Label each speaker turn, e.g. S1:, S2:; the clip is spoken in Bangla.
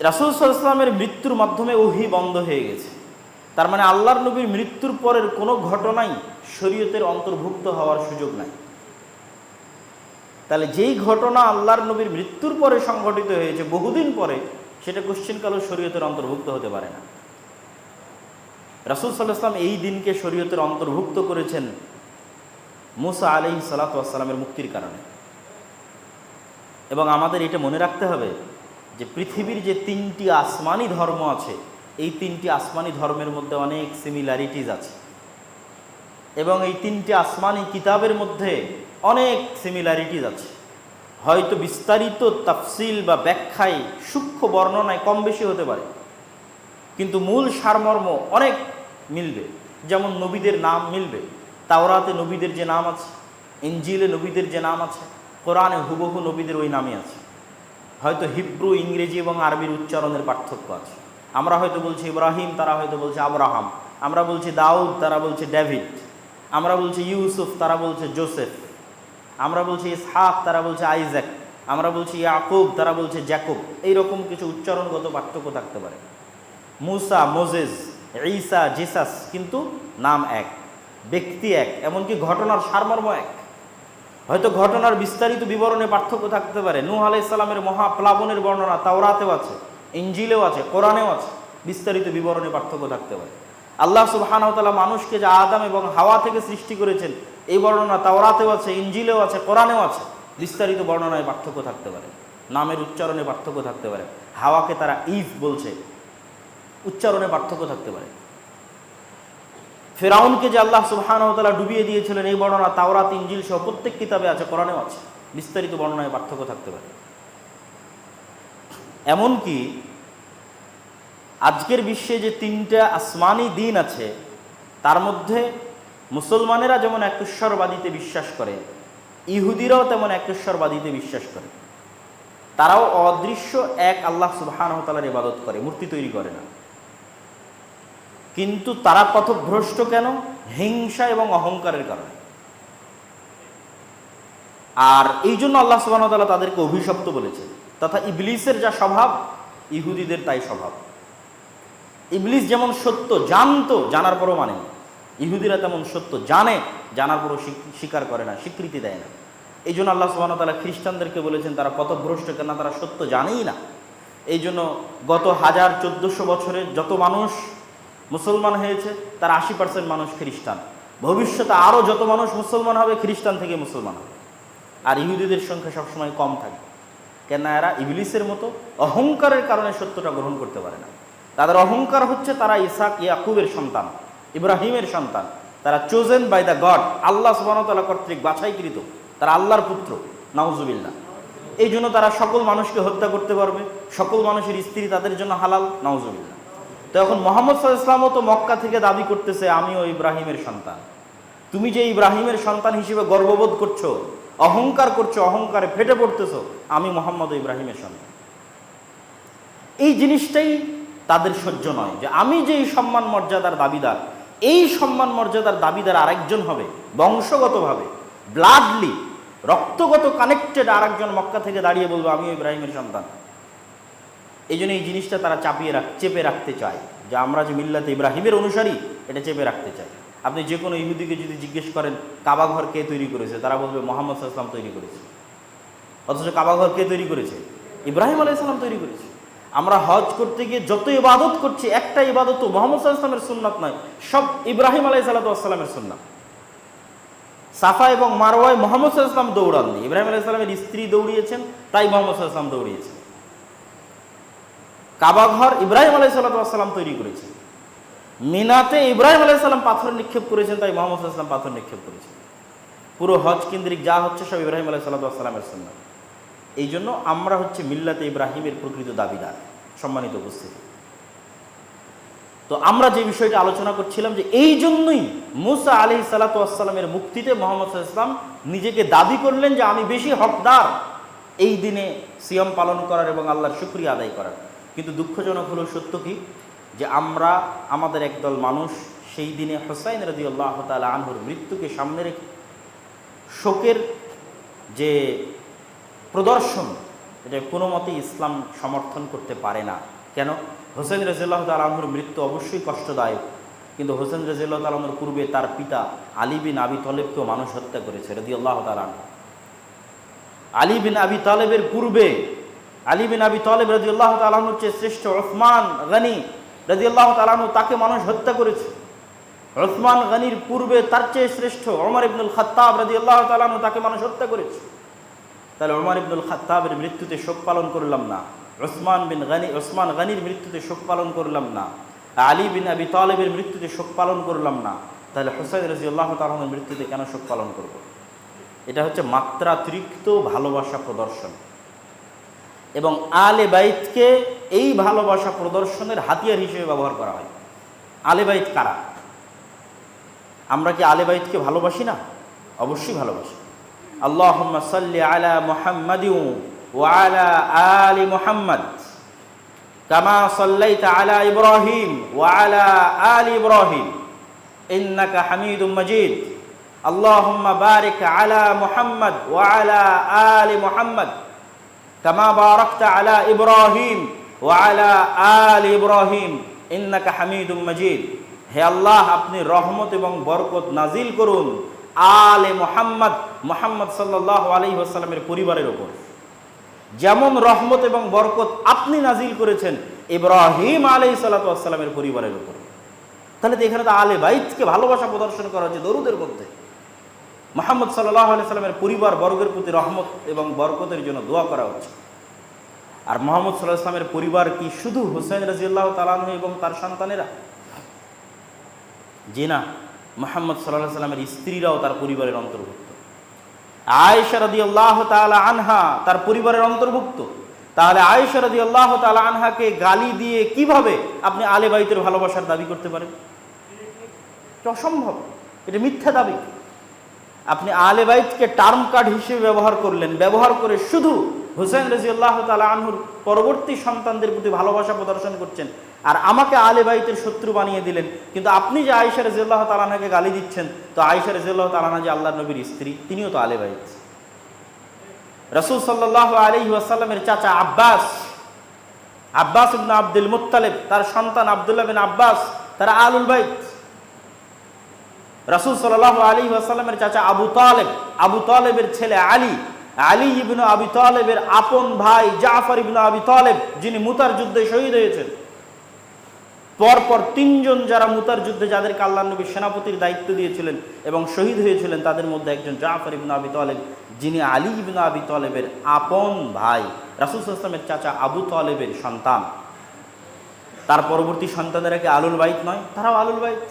S1: রাসুল সাল্লামের মৃত্যুর মাধ্যমে ওহি বন্ধ হয়ে গেছে। তার মানে আল্লাহর নবীর মৃত্যুর পরের কোনো ঘটনাই শরীয়তের অন্তর্ভুক্ত হওয়ার সুযোগ নাই। তাহলে যেই ঘটনা আল্লাহর নবীর মৃত্যুর পরে সংঘটিত হয়েছে, বহুদিন পরে, সেটা কোশ্চিনকালও শরীয়তের অন্তর্ভুক্ত হতে পারে না। রাসুল সাল্লাহাম এই দিনকে শরীয়তের অন্তর্ভুক্ত করেছেন মুসা আলি সালাতামের মুক্তির কারণে। এবং আমাদের এটা মনে রাখতে হবে যে পৃথিবীর যে তিনটি আসমানি ধর্ম আছে, এই তিনটি আসমানি ধর্মের মধ্যে অনেক সিমিলারিটিজ আছে। এবং এই তিনটি আসমানি কিতাবের মধ্যে অনেক সিমিলারিটিজ আছে। হয়তো বিস্তারিত তাফসিল বা ব্যাখ্যায় সূক্ষ্ম বর্ণনায় কম বেশি হতে পারে, কিন্তু মূল সারমর্ম অনেক মিলবে। যেমন নবীদের নাম মিলবে, তাওরাতে নবীদের যে নাম আছে ইঞ্জিলে নবীদের যে নাম আছে, কোরআনে হুবহু নবীদের ওই নামই আছে। হয়তো হিব্রু, ইংরেজি এবং আরবির উচ্চারণের পার্থক্য আছে। আমরা হয়তো বলছি ইব্রাহিম, তারা হয়তো বলছে আব্রাহাম। আমরা বলছি দাউদ, তারা বলছে ডেভিড। আমরা বলছি ইউসুফ, তারা বলছে জোসেফ। আমরা বলছি ইসহাক, তারা বলছে আইজ্যাক। আমরা বলছি ইয়াকুব, তারা বলছে জ্যাকুব। এইরকম কিছু উচ্চারণগত পার্থক্য থাকতে পারে। মুসা মোজেজ ঈসা, জেসাস কিন্তু নাম এক, ব্যক্তি এক, এমনকি ঘটনার সারমর্ম এক। হয়তো ঘটনার বিস্তারিত বিবরণে পার্থক্য থাকতে পারে। নূহ আলাই ইসলামের মহাপ্লাবনের বর্ণনা তাওরাতেও আছে ইঞ্জিলেও আছে, কোরআনেও আছে। বিস্তারিত বিবরণে পার্থক্য থাকতে পারে। আল্লাহ সুবাহানতালা মানুষকে যে আদাম এবং হাওয়া থেকে সৃষ্টি করেছেন, এই বর্ণনা তাওরাতেও আছে ইঞ্জিলেও আছে, কোরআনেও আছে। বিস্তারিত বর্ণনায় পার্থক্য থাকতে পারে। নামের উচ্চারণে পার্থক্য থাকতে পারে। হাওয়াকে তারা ইফ বলছে। উচ্চারণে পার্থক্য থাকতে পারে। ফেরাউনকে যে আল্লাহ সুবাহানতালা ডুবিয়ে দিয়েছিলেন এই বর্ণনা তাওরাত ইঞ্জিল সহ প্রত্যেক কিতাবে আছে, কোরআনেও আছে। বিস্তারিত বর্ণনায় পার্থক্য থাকতে পারে। এমনকি আজকের বিশ্বে যে তিনটা আসমানি দিন আছে, তার মধ্যে মুসলমানেরা যেমন একেশ্বরবাদীতে বিশ্বাস করে, ইহুদিরাও তেমন একেশ্বরবাদীতে বিশ্বাস করে। তারাও অদৃশ্য এক আল্লাহ সুবাহানতালার ইবাদত করে, মূর্তি তৈরি করে না। কিন্তু তারা পথভ্রষ্ট কেন? হিংসা এবং অহংকারের কারণে। আর এই জন্য আল্লাহ সুবাহতাল্লাহ তাদেরকে অভিশপ্ত বলেছে তথা ইবলিসের যা স্বভাব, ইহুদিদের তাই স্বভাব। ইবলিস যেমন সত্য জানতো, জানার পরও মানে ইহুদিরা তেমন সত্য জানে, জানার পরও স্বীক- স্বীকার করে না, স্বীকৃতি দেয় না। এই জন্য আল্লাহ সুবাহতাল্লাহ খ্রিস্টানদেরকে বলেছেন, তারা পথভ্রষ্ট কেন তারা সত্য জানেই না। এই জন্য গত হাজার চোদ্দোশো বছরে যত মানুষ মুসলমান হয়েছে, তার আশি পার্সেন্ট মানুষ খ্রিস্টান। ভবিষ্যতে আরও যত মানুষ মুসলমান হবে, খ্রিস্টান থেকে মুসলমান হবে। আর ইহুদিদের সংখ্যা সবসময় কম থাকে। কেন এরা ইবলিসের মতো অহংকারের কারণে সত্যটা গ্রহণ করতে পারে না। তাদের অহংকার হচ্ছে তারা ইসাক, ইয়াকুবের সন্তান, ইব্রাহিমের সন্তান। তারা chosen by the God Allah সুবাহতাল্লাহ কর্তৃক বাছাইকৃত। তারা আল্লাহর পুত্র নাউজুবিল্লা এই জন্য তারা সকল মানুষকে হত্যা করতে পারবে। সকল মানুষের স্ত্রী তাদের জন্য হালাল নাউজুবিল্লা তো এখন মোহাম্মদ সাল্লামও তো মক্কা থেকে দাবি করতেছে, আমিও ইব্রাহিমের সন্তান। তুমি যে ইব্রাহিমের সন্তান হিসেবে গর্ববোধ করছ, অহংকার করছ, অহংকারে ফেটে পড়তেছো, আমি মোহাম্মদ ইব্রাহিমের সন্তান। এই জিনিসটাই তাদের সহ্য নয় যে আমি যে এই সম্মান মর্যাদার দাবিদার, এই সম্মান মর্যাদার দাবিদার আরেকজন হবে, বংশগতভাবে ব্লাডলি রক্তগত কানেক্টেড আরেকজন মক্কা থেকে দাঁড়িয়ে বলব, আমিও ইব্রাহিমের সন্তান। এই জন্য এই জিনিসটা তারা চাপিয়ে রাখ, চেপে রাখতে চায়। যে আমরা যে মিল্লাতে ইব্রাহিমের অনুসারী, এটা চেপে রাখতে চাই আপনি যে কোনো ইহুদিকে যদি জিজ্ঞেস করেন কাবাঘর কে তৈরি করেছে? তারা বলবে, মোহাম্মদ সাল্লাম তৈরি করেছে। অথচ কাবাঘর কে তৈরি করেছে? ইব্রাহিম আলাইসাল্লাম তৈরি করেছে। আমরা হজ করতে গিয়ে যত ইবাদত করছি, একটা ইবাদত মোহাম্মদ সাল্লামের সুন্নাত নয়, সব ইব্রাহিম আলাই সাল্লাতামের সুন্নাত। সাফা এবং মারওয়ায় মোহাম্মদ সাল্লাম দৌড়াননি। ইব্রাহিম আলাইসাল্লামের স্ত্রী দৌড়িয়েছেন, তাই মোহাম্মদ সাল্লাম দৌড়িয়েছেন। কাবাঘর ইব্রাহিম আলাই সাল্লাম তৈরি করেছেন মিনাতে ইব্রাহিম আলাইসাল্লাম পাথর নিক্ষেপ করেছেন, তাই মোহাম্মদ সাল্লাম পাথর নিক্ষেপ করেছেন। পুরো হজ কেন্দ্রিক যা হচ্ছে সব ইব্রাহিম আলাই সাল্লামের সুন্নাত। এই জন্য আমরা হচ্ছে মিল্লাতে ইব্রাহিমের প্রকৃত দাবিদার, সম্মানিত উপস্থিতি। তো আমরা যে বিষয়টা আলোচনা করছিলাম যে এই জন্যই মুসা আলি সালাতামের মুক্তিতে মোহাম্মদ ইসলাম নিজেকে দাবি করলেন যে আমি বেশি হকদার। এই দিনে সিয়ম পালন করার এবং আল্লাহর শুক্রিয়া আদায় করার। কিন্তু দুঃখজনক হলো সত্য কি? যে আমরা আমাদের একদল মানুষ সেই দিনে হোসাইন রদি আল্লাহ তালা আনহুর মৃত্যুকে সামনে রেখে শোকের যে প্রদর্শন, এটা কোনো মতেই ইসলাম সমর্থন করতে পারে না। কেন? হোসেন রাজিল্লাহ তালাহুর মৃত্যু অবশ্যই কষ্টদায়ক। কিন্তু হোসেন রাজিল্লাহ তালাহুর পূর্বে তার পিতা আলী বিন আবি তলেবকেও মানুষ হত্যা করেছে রদি আল্লাহ তালান আলী বিন আবি তালেবের পূর্বে আলী বিন আবি তালেব রদি আল্লাহ তালাহুর চেয়ে শ্রেষ্ঠ ওসমান গানি রদি আল্লাহ তালাহু তাকে মানুষ হত্যা করেছে। ওসমান গানির পূর্বে তার চেয়ে শ্রেষ্ঠ ওমর ইবনুল খাত্তাব রদি আল্লাহ তালাহু তাকে মানুষ হত্যা করেছে। তাহলে ওমর ইবনুল খাত্তাবের মৃত্যুতে শোক পালন করলাম না। ওসমান বিন গানি ওসমান গানির মৃত্যুতে শোক পালন করলাম না। আলী বিন আবি তালেবের মৃত্যুতে শোক পালন করলাম না। তাহলে হোসাইন রাজি আল্লাহ তালনের মৃত্যুতে কেন শোক পালন করব। এটা হচ্ছে মাত্রাতিরিক্ত ভালোবাসা প্রদর্শন। এবং আলে বাইতকে এই ভালোবাসা প্রদর্শনের হাতিয়ার হিসেবে ব্যবহার করা হয়। আলে বাইত কারা? আমরা কি আলে বাইতকে ভালোবাসি না? অবশ্যই ভালোবাসি। আল্লাহ সাল্লি আলা মোহাম্মদ ওয়ালা আলি মোহাম্মদ, কামা সাল্লাই আলা ইব্রাহিম ওয়ালা আলি ইব্রাহিম, ইন্নাকা হামিদ মজিদ। আল্লাহ বারিক আলা মোহাম্মদ ও আলা আলি মোহাম্মদ। কামা বারাকতা আলা ইব্রাহিম ও আলা আল ইব্রাহিম, ইন্নাকা হামিদুম মজিদ। হে আল্লাহ, আপনি রহমত এবং বরকত নাজিল করুন আলে মোহাম্মদ মোহাম্মদ সাল্লাহ আলি আসসালামের পরিবারের ওপর। যেমন রহমত এবং বরকত আপনি নাজিল করেছেন ইব্রাহিম আলি সাল্লাতামের পরিবারের ওপর। তাহলে তো এখানে তো আলে বাইতকে ভালোবাসা প্রদর্শন করা হচ্ছে দরুদের মধ্যে। মোহাম্মদ সাল্লাহ সাল্লামের পরিবার বর্গের প্রতি রহমত এবং বরকতের জন্য দোয়া করা উচিত। আর মোহাম্মদ সাল্লাহ ইসলামের পরিবার কি শুধু হুসেন রাজিউল্লাহ তালাহ এবং তার সন্তানেরা? জি না, মোহাম্মদ সাল্লাহ সাল্লামের স্ত্রীরাও তার পরিবারের অন্তর্ভুক্ত। আয়েশা রদি আল্লাহ তালা আনহা তার পরিবারের অন্তর্ভুক্ত। তাহলে আয়েশা রদি আল্লাহ তালা আনহাকে গালি দিয়ে কীভাবে আপনি আলে বাইতের ভালোবাসার দাবি করতে পারেন? অসম্ভব। এটা মিথ্যা দাবি। আপনি আলে বাইতকে টার্ম কার্ড হিসেবে ব্যবহার করলেন। ব্যবহার করে শুধু হুসেন রাজিউল্লাহ তালা আনহুর পরবর্তী সন্তানদের প্রতি ভালোবাসা প্রদর্শন করছেন আর আমাকে আলে বাইতের শত্রু বানিয়ে দিলেন। কিন্তু আপনি যে আয়সা রাজিউল্লাহ তালানাকে গালি দিচ্ছেন, তো আয়সা রাজিউল্লাহ তালানা যে আল্লাহ নবীর স্ত্রী, তিনিও তো আলে বাইত। রসুল সাল্লাহ আলী ওয়াসাল্লামের চাচা আব্বাস আব্বাস আব্দুল মুত্তালেব, তার সন্তান আবদুল্লাহ বিন আব্বাস, তারা আলুল বাইত। রসুল সাল্লাহ আলী ওয়াসাল্লামের চাচা আবু তালেব, আবু তালেবের ছেলে আলী আলী ইবনু আবি তালেবের আপন ভাই জাফর ইবনু আবি তালেব, যিনি মুতার যুদ্ধে শহীদ হয়েছেন। পরপর তিনজন যারা মুতার যুদ্ধে, যাদেরকে আল্লাহ নবী সেনাপতির দায়িত্ব দিয়েছিলেন এবং শহীদ হয়েছিলেন, তাদের মধ্যে একজন জাফর ইবনু আবি তালেব, যিনি আলী ইবনু আবি তালেবের আপন ভাই, রাসুল ইসলামের চাচা আবু তালেবের সন্তান। তার পরবর্তী সন্তানেরা কি আলুল বাইত নয়? তারাও আলুল বাইত।